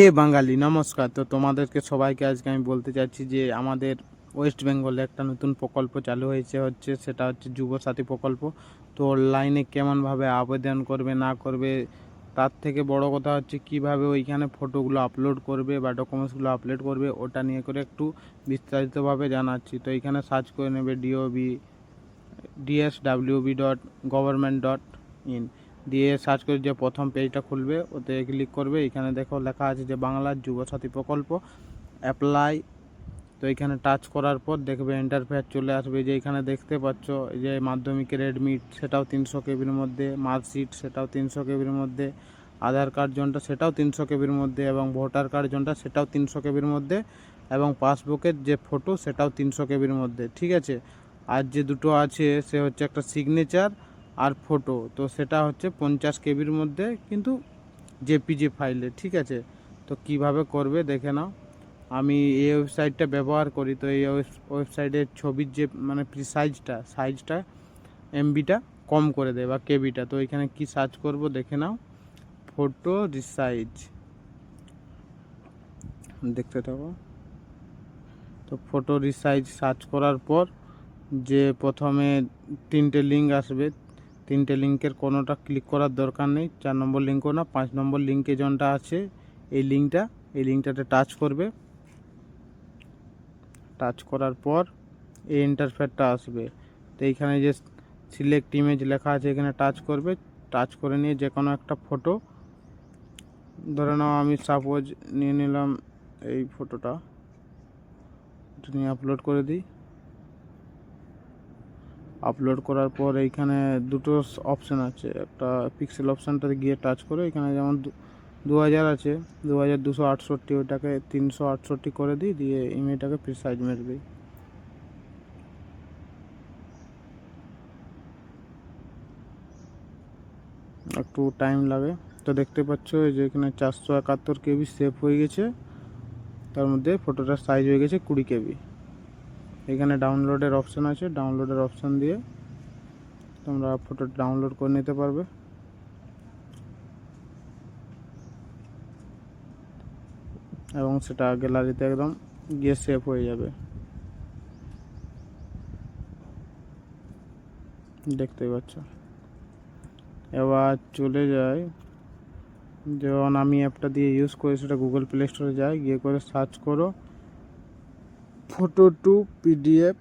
হে বাঙালি, নমস্কার। তো তোমাদেরকে সবাইকে আজকে আমি বলতে চাচ্ছি যে আমাদের ওয়েস্ট বেঙ্গলে একটা নতুন প্রকল্প চালু হয়েছে হচ্ছে, সেটা হচ্ছে যুবসাথী প্রকল্প। তো অনলাইনে কেমনভাবে আবেদন করবে, না করবে, তার থেকে বড় কথা হচ্ছে কীভাবে ওইখানে ফটোগুলো আপলোড করবে বা ডকুমেন্টসগুলো আপলোড করবে, ওটা নিয়ে করে একটু বিস্তারিতভাবে জানাচ্ছি। তো এইখানে সার্চ করে নেবে DOB DSWWB dot government dot in দিয়ে সার্চ করে যে প্রথম পেজটা খুলবে, ওতে ক্লিক করবে। এখানে দেখো লেখা আছে যে বাংলার যুবসাথী প্রকল্প অ্যাপ্লাই তো এখানে টাচ করার পর দেখবে ইন্টারফেয়ার চলে আসবে। যে এখানে দেখতে পাচ্ছ যে মাধ্যমিকের অ্যাডমিট সেটাও তিনশো কেবির মধ্যে। মার্কশিট সেটাও তিনশো কেবির মধ্যে। আধার কার্ড জনটা, সেটাও তিনশো কেবির মধ্যে। এবং ভোটার কার্ড জনটা, সেটাও তিনশো কেবির মধ্যে। এবং পাসবুকের যে ফটো সেটাও তিনশো কেবির মধ্যে। ঠিক আছে? আর যে দুটো আছে, সে হচ্ছে একটা সিগনেচার আর ফটো তো সেটা হচ্ছে পঞ্চাশ কেবির মধ্যে কিন্তু জেপিজি ফাইলে ঠিক আছে? তো কীভাবে করবে দেখে নাও। আমি এই ওয়েবসাইটটা ব্যবহার করি, তো এই ওয়েবসাইটের ছবির যে মানে সাইজটা সাইজটা এমবিটা কম করে দেয় বা কেবিটা তো এখানে কি সার্চ করব দেখে নাও। ফটো রিসাইজ দেখতে থাকো। তো ফটো রিসাইজ সার্চ করার পর যে প্রথমে তিনটে লিঙ্ক আসবে তিনটে লিঙ্কের কোনোটা ক্লিক করার দরকার নেই, চার নম্বর লিঙ্কও না, পাঁচ নম্বর লিঙ্কে যেটা আছে, এই লিঙ্কটা, এই লিঙ্কটাতে টাচ করবে। টাচ করার পর এই ইন্টারফেসটা আসবে। তো এইখানে যে সিলেক্ট ইমেজ লেখা আছে, এখানে টাচ করবে। টাচ করে নিয়ে যে কোনো একটা ফটো ধরে নাও আমি সাপোজ নিয়ে নিলাম এই ফটোটা নিয়ে আপলোড করে দিই। আপলোড করার পর এইখানে দুটো অপশান আছে। একটা পিক্সেল অপশানটাতে গিয়ে টাচ করে, এখানে যেমন দু হাজার আছে দু হাজার দুশো আটষট্টি ওইটাকে তিনশো আটষট্টি করে দিই, দিয়ে ইমেজটাকে ফ্রি সাইজ মেরে দিই। একটু টাইম লাগে। তো দেখতে পাচ্ছ যে এখানে চারশো একাত্তর কেবি সেভ হয়ে গেছে। তার মধ্যে ফটোটার সাইজ হয়ে গেছে কুড়ি কেবি। এখানে ডাউনলোডের অপশান আছে ডাউনলোডের অপশান দিয়ে তোমরা ফটো ডাউনলোড করে নিতে পারবে। এবং সেটা গ্যালারিতে একদম গিয়ে সেভ হয়ে যাবে। দেখতেই পাচ্ছ? এবার চলে যায় যেমন আমি অ্যাপটা দিয়ে ইউজ করি, সেটা গুগল প্লে স্টোরে যাই, গিয়ে করে সার্চ করো। ফটো টু পিডিএফ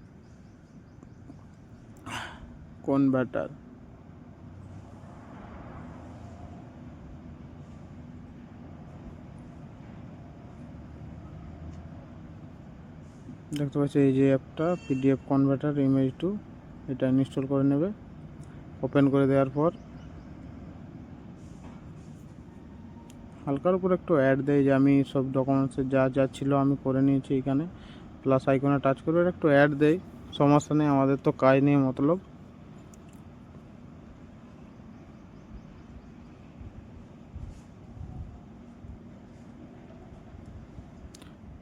কনভার্টার দেখতে পাচ্ছি এই যে অ্যাপটা পিডিএফ কনভার্টার ইমেজ টু এটা ইনস্টল করে নেবে। ওপেন করে দেওয়ার পর, হালকার উপর একটু অ্যাড দেয় যে আমি সব ডকুমেন্টসের যা যা ছিল আমি করে নিয়েছি এখানে। প্লাস আইকনে টাচ করে একটু অ্যাড দেয় সমস্যা নেই, আমাদের তো কাজ নিয়ে মতলব।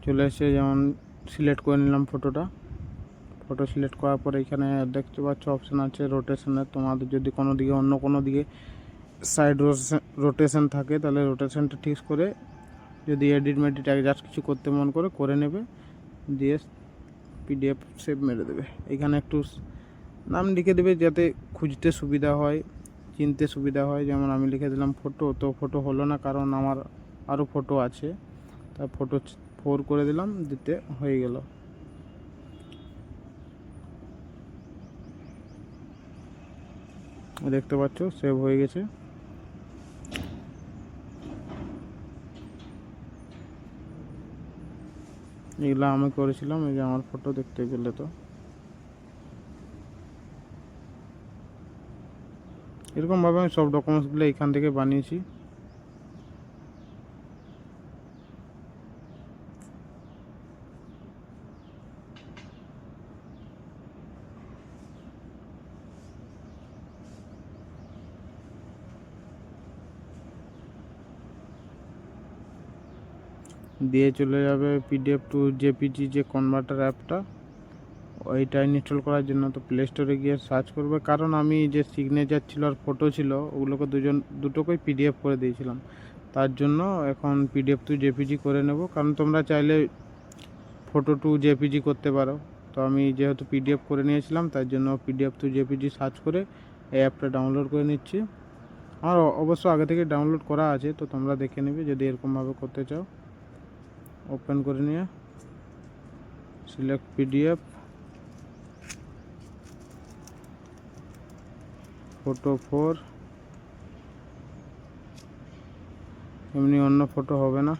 চলে এসে যেমন সিলেক্ট করে নিলাম ফটোটা ফটো সিলেক্ট করার পর এখানে দেখতে পাচ্ছ অপশান আছে রোটেশনের তোমাদের যদি কোনো দিকে অন্য কোনো দিকে সাইড রোটেশন থাকে, তাহলে রোটেশনটা ঠিক করে যদি এডিট মেডিট জাস্ট কিছু করতে মন করে করে নেবে। দিয়ে পিডিএফ সেভ মেরে দেবে। এখানে একটু নাম লিখে দেবে যাতে খুঁজতে সুবিধা হয়, চিনতে সুবিধা হয়। যেমন আমি লিখে দিলাম ফটো তো ফটো হলো না কারণ আমার আরও ফটো আছে। তা ফটো ফোর করে দিলাম, দিতে হয়ে গেল। দেখতে পাচ্ছ সেভ হয়ে গেছে। এগুলো আমি করেছিলাম, এই যে আমার ফটো দেখতে গেলে তো। এরকমভাবে আমি সব ডকুমেন্টসগুলো এখান থেকে বানিয়েছি। দিয়ে চলে যাবে পিডিএফ টু জেপিজি যে কনভার্টার অ্যাপটা ওইটা ইনস্টল করার জন্য। তো প্লে স্টোরে গিয়ে সার্চ করবে। কারণ আমি যে সিগনেচার ছিল আর ফটো ছিল, ওগুলোকে দুজন, দুটোকেই পিডিএফ করে দিয়েছিলাম। তার জন্য এখন পিডিএফ টু জেপিজি করে নেব। কারণ তোমরা চাইলে ফটো টু জেপিজি করতে পারো। তো আমি যেহেতু পিডিএফ করে নিয়েছিলাম, তার জন্য পিডিএফ টু জেপিজি সার্চ করে এই অ্যাপটা ডাউনলোড করে নিচ্ছি। আমার অবশ্য আগে থেকে ডাউনলোড করা আছে, তো তোমরা দেখে নেবে যদি এরকমভাবে করতে চাও। ওপেন করে নিয়ে সিলেক্ট পিডিএফ ফটো ফোর এমনি অন্য ফটো হবে না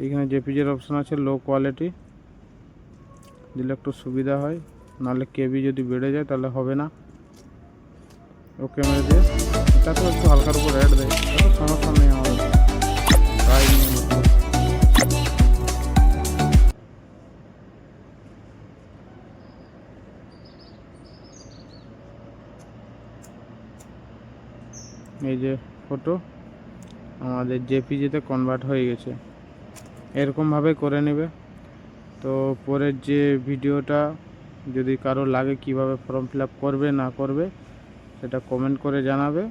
এখানে জেপিজের অপশন আছে লো কোয়ালিটি দিলে একটু সুবিধা হয় নাহলে কেবি যদি বেড়ে যায় তাহলে হবে না ওকে মেরে দিয়ে এটা তো একটু হালকার উপর রেড দেয় এই যে ফটো আমাদের জেপিজিতে কনভার্ট হয়ে গেছে। এরকমভাবে করে নেবে। তো পরের যে ভিডিওটা যদি কারও লাগে কীভাবে ফর্ম ফিল করবে, না করবে, সেটা কমেন্ট করে জানাবে,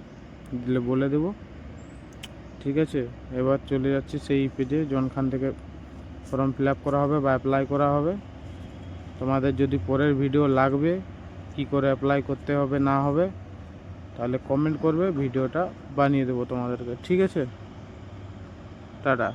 দিলে বলে দেব। ঠিক আছে? এবার চলে যাচ্ছি সেই পেজে জনখান থেকে ফর্ম ফিল করা হবে বা অ্যাপ্লাই করা হবে। তোমাদের যদি পরের ভিডিও লাগবে, কি করে অ্যাপ্লাই করতে হবে, না হবে তাহলে কমেন্ট করবে ভিডিওটা বানিয়ে দেবো তোমাদেরকে। ঠিক আছে? টাটা।